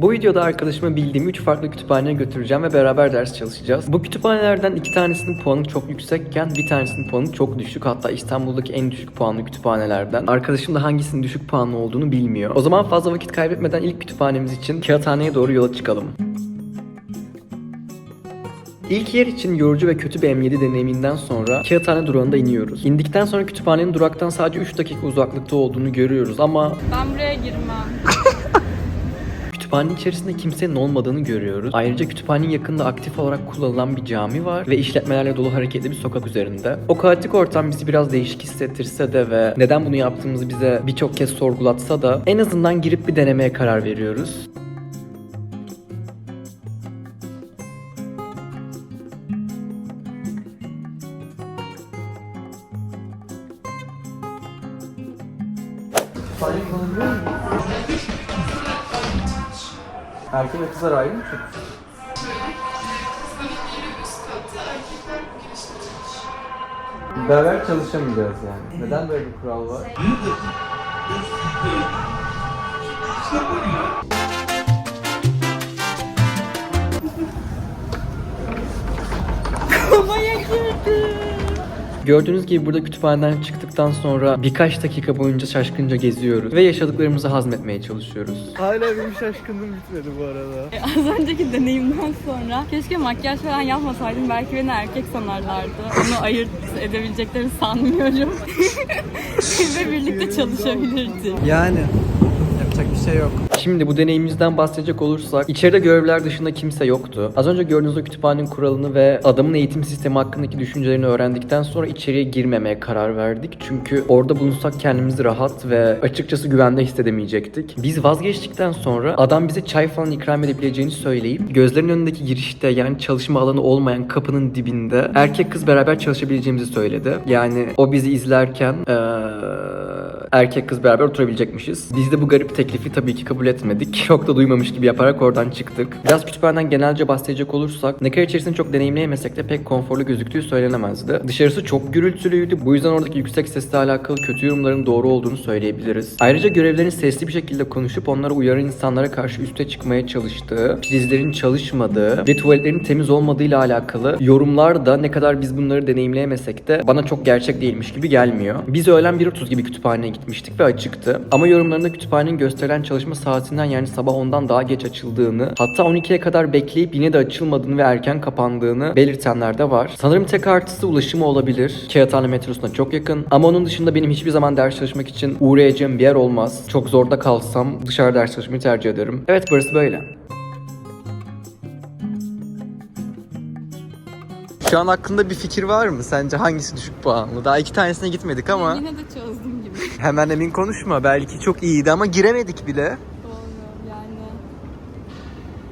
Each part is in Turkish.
Bu videoda arkadaşımı bildiğim 3 farklı kütüphaneye götüreceğim ve beraber ders çalışacağız. Bu kütüphanelerden iki tanesinin puanı çok yüksekken bir tanesinin puanı çok düşük. Hatta İstanbul'daki en düşük puanlı kütüphanelerden. Arkadaşım da hangisinin düşük puanlı olduğunu bilmiyor. O zaman fazla vakit kaybetmeden ilk kütüphanemiz için kağıthaneye doğru yola çıkalım. İlk yer için yorucu ve kötü bir M7 deneyiminden sonra kağıthane durağında iniyoruz. İndikten sonra kütüphanenin duraktan sadece 3 dakika uzaklıkta olduğunu görüyoruz ama Ben buraya girmem. Kütüphanenin içerisinde kimsenin olmadığını görüyoruz. Ayrıca kütüphanenin yakında aktif olarak kullanılan bir cami var ve işletmelerle dolu hareketli bir sokak üzerinde. O kaotik ortam bizi biraz değişik hissettirse de ve neden bunu yaptığımızı bize birçok kez sorgulatsa da en azından girip bir denemeye karar veriyoruz. Erkek ve kızlar ayrı mı? Beraber çalışamayacağız yani. Neden böyle bir kural var? Kovaya Gördüğünüz gibi burada kütüphaneden çıktıktan sonra birkaç dakika boyunca şaşkınca geziyoruz ve yaşadıklarımızı hazmetmeye çalışıyoruz. Hala benim şaşkınlığım bitmedi bu arada. E, Az önceki deneyimden sonra keşke makyaj falan yapmasaydım. Belki beni erkek sanarlardı. Onu ayırt edebileceklerini sanmıyorum. Ve birlikte çalışabilirdik. Yani bir şey yok. Şimdi bu deneyimimizden bahsedecek olursak içeride görevler dışında kimse yoktu. Az önce gördüğünüz o kütüphanenin kuralını ve adamın eğitim sistemi hakkındaki düşüncelerini öğrendikten sonra içeriye girmemeye karar verdik. Çünkü orada bulunsak kendimizi rahat ve açıkçası güvende hissedemeyecektik. Biz vazgeçtikten sonra adam bize çay falan ikram edebileceğini söyleyip gözlerin önündeki girişte yani çalışma alanı olmayan kapının dibinde erkek kız beraber çalışabileceğimizi söyledi. Yani o bizi izlerken eee, erkek kız beraber oturabilecekmişiz. Biz de bu garip teklifi tabii ki kabul etmedik. Çok da duymamış gibi yaparak oradan çıktık. Biraz kütüphaneden genelce bahsedecek olursak ne kadar içerisini çok deneyimleyemesek de pek konforlu gözüktüğü söylenemezdi. Dışarısı çok gürültülüydü. Bu yüzden oradaki yüksek sesle alakalı kötü yorumların doğru olduğunu söyleyebiliriz. Ayrıca görevlerin sesli bir şekilde konuşup onlara uyaran insanlara karşı üste çıkmaya çalıştığı, prizlerin çalışmadığı ve tuvaletlerin temiz olmadığıyla alakalı yorumlar da ne kadar biz bunları deneyimleyemesek de bana çok gerçek değilmiş gibi gelmiyor. Biz öğlen 1.30 gibi kütüphaneye gitmiştik ve açıktı. Ama yorumlarında kütüphanenin gösterilen çalışma saatinden yani sabah 10'dan daha geç açıldığını, hatta 12'ye kadar bekleyip yine de açılmadığını ve erken kapandığını belirtenler de var. Sanırım tek artısı ulaşımı olabilir. Kağıthane metrosuna çok yakın. Ama onun dışında benim hiçbir zaman ders çalışmak için uğrayacağım bir yer olmaz. Çok zorda kalsam dışarıda ders çalışmayı tercih ederim. Evet burası böyle. Şu an hakkında bir fikir var mı? Sence hangisi düşük puanlı? Daha iki tanesine gitmedik ama Yine de çözdüm. Hemen emin konuşma. Belki çok iyiydi ama giremedik bile. Doğru yani.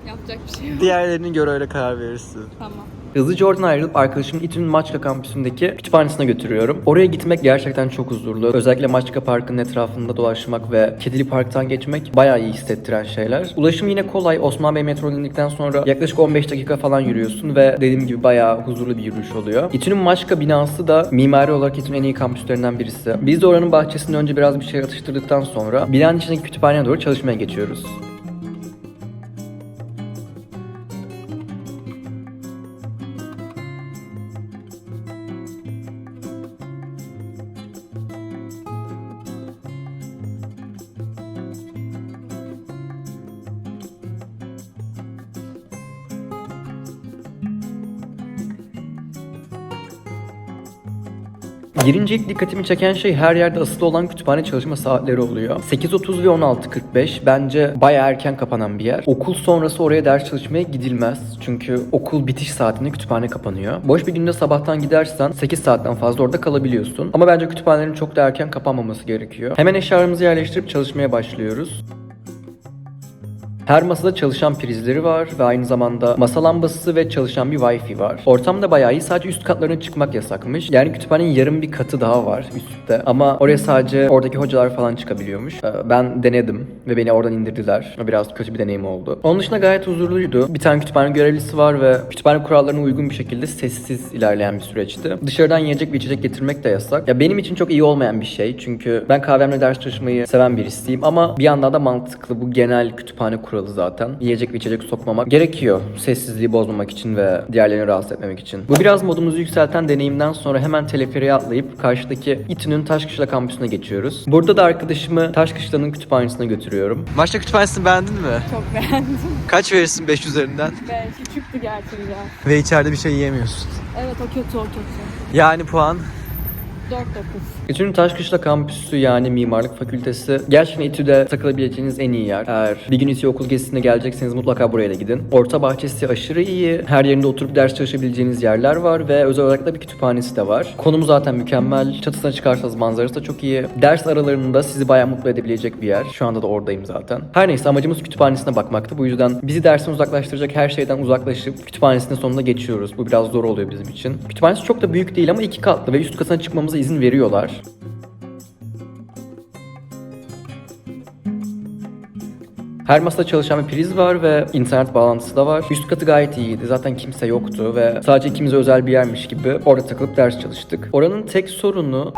Yapacak bir şey yok. Diğerlerine göre öyle karar verirsin. Tamam. Hızlıca oradan ayrılıp arkadaşımın İTÜ'nün Maçka kampüsündeki kütüphanesine götürüyorum. Oraya gitmek gerçekten çok huzurlu. Özellikle Maçka Parkı'nın etrafında dolaşmak ve Kedili Park'tan geçmek bayağı iyi hissettiren şeyler. Ulaşım yine kolay. Osman Bey metro indikten sonra yaklaşık 15 dakika falan yürüyorsun ve dediğim gibi bayağı huzurlu bir yürüyüş oluyor. İTÜ'nün Maçka binası da mimari olarak İTÜ'nün en iyi kampüslerinden birisi. Biz de oranın bahçesinde önce biraz bir şey atıştırdıktan sonra binanın içindeki kütüphaneye doğru çalışmaya geçiyoruz. Girince ilk dikkatimi çeken şey her yerde asılı olan kütüphane çalışma saatleri oluyor. 8.30 ve 16.45 bence baya erken kapanan bir yer. Okul sonrası oraya ders çalışmaya gidilmez. Çünkü okul bitiş saatinde kütüphane kapanıyor. Boş bir günde sabahtan gidersen 8 saatten fazla orada kalabiliyorsun. Ama bence kütüphanelerin çok da erken kapanmaması gerekiyor. Hemen eşyalarımızı yerleştirip çalışmaya başlıyoruz. Her masada çalışan prizleri var ve aynı zamanda masa lambası ve çalışan bir wifi var. Ortam da bayağı iyi. Sadece üst katlarına çıkmak yasakmış. Yani kütüphanenin yarım bir katı daha var üstte. Ama oraya sadece oradaki hocalar falan çıkabiliyormuş. Ee, Ben denedim ve beni oradan indirdiler. Biraz kötü bir deneyim oldu. Onun dışında gayet huzurluydu. Bir tane kütüphane görevlisi var ve kütüphane kurallarına uygun bir şekilde sessiz ilerleyen bir süreçti. Dışarıdan yiyecek ve içecek getirmek de yasak. Ya benim için çok iyi olmayan bir şey. Çünkü ben kahvemle ders çalışmayı seven birisiyim ama bir yandan da mantıklı bu genel kütüphane kuralı kuralı zaten. Yiyecek ve içecek sokmamak gerekiyor. Sessizliği bozmamak için ve diğerlerini rahatsız etmemek için. Bu biraz modumuzu yükselten deneyimden sonra hemen teleferiğe atlayıp karşıdaki İTÜ'nün Taşkışla kampüsüne geçiyoruz. Burada da arkadaşımı Taşkışla'nın kütüphanesine götürüyorum. Maçta kütüphanesini beğendin mi? Çok beğendim. Kaç verirsin 5 üzerinden? Ve küçüktü gerçekten. Ve içeride bir şey yiyemiyorsun. Evet o kötü o kötü. Yani puan 4-9. İTÜ'nün Taşkışla kampüsü yani mimarlık fakültesi gerçekten İTÜ'de takılabileceğiniz en iyi yer. Eğer bir gün İTÜ okul gezisine gelecekseniz mutlaka buraya da gidin. Orta bahçesi aşırı iyi. Her yerinde oturup ders çalışabileceğiniz yerler var ve özel olarak da bir kütüphanesi de var. Konumu zaten mükemmel. Çatısına çıkarsanız manzarası da çok iyi. Ders aralarında sizi bayağı mutlu edebilecek bir yer. Şu anda da oradayım zaten. Her neyse amacımız kütüphanesine bakmaktı. Bu yüzden bizi dersten uzaklaştıracak her şeyden uzaklaşıp kütüphanesinin sonunda geçiyoruz. Bu biraz zor oluyor bizim için. Kütüphanesi çok da büyük değil ama iki katlı ve üst katına çıkmamıza izin veriyorlar. Her masada çalışan bir priz var ve internet bağlantısı da var. Üst katı gayet iyiydi. Zaten kimse yoktu ve sadece ikimize özel bir yermiş gibi orada takılıp ders çalıştık. Oranın tek sorunu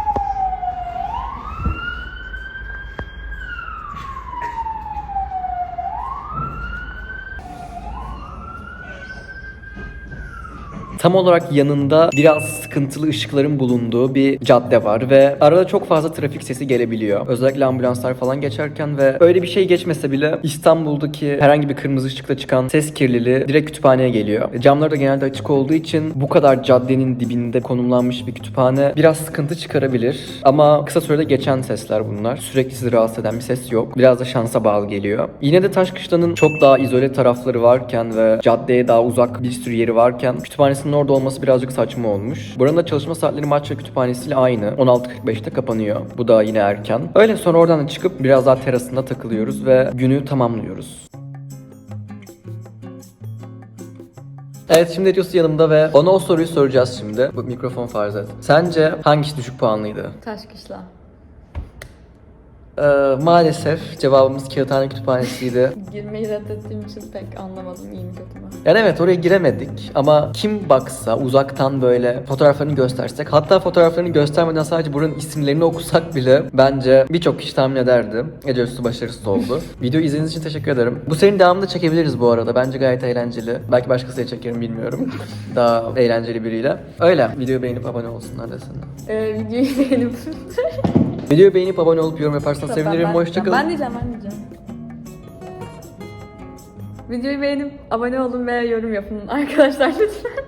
Tam olarak yanında biraz sıkıntılı ışıkların bulunduğu bir cadde var ve arada çok fazla trafik sesi gelebiliyor. Özellikle ambulanslar falan geçerken ve öyle bir şey geçmese bile İstanbul'daki herhangi bir kırmızı ışıkta çıkan ses kirliliği direkt kütüphaneye geliyor. Camları da genelde açık olduğu için bu kadar caddenin dibinde konumlanmış bir kütüphane biraz sıkıntı çıkarabilir. Ama kısa sürede geçen sesler bunlar. Sürekli sizi rahatsız eden bir ses yok. Biraz da şansa bağlı geliyor. Yine de Taşkışla'nın çok daha izole tarafları varken ve caddeye daha uzak bir sürü yeri varken kütüphanesinin orada olması birazcık saçma olmuş. Buranın da çalışma saatleri Maçya Kütüphanesi'yle aynı. 16.45'te kapanıyor. Bu da yine erken. Öyle sonra oradan da çıkıp biraz daha terasında takılıyoruz ve günü tamamlıyoruz. Evet şimdi Edios yanımda ve ona o soruyu soracağız şimdi. Bu mikrofon farz et. Sence hangisi düşük puanlıydı? Taşkışla. Ee, maalesef cevabımız Kağıthane Kütüphanesi'ydi. Girmeyi reddettiğim için pek anlamadım iyi mi kötü mü? Yani evet oraya giremedik ama kim baksa uzaktan böyle fotoğraflarını göstersek hatta fotoğraflarını göstermeden sadece buranın isimlerini okusak bile bence birçok kişi tahmin ederdi. Ece Üstü başarısız oldu. Video izlediğiniz için teşekkür ederim. Bu serinin devamını çekebiliriz bu arada. Bence gayet eğlenceli. Belki başkasıyla çekerim bilmiyorum. Daha eğlenceli biriyle. Öyle. Videoyu beğenip abone olsunlar desinler. Ee, videoyu beğenip... Videoyu beğenip abone olup yorum yaparsanız sevinirim. Ben- Hoşçakalın. Ben diyeceğim ben diyeceğim. Videoyu beğenip abone olun ve yorum yapın arkadaşlar lütfen.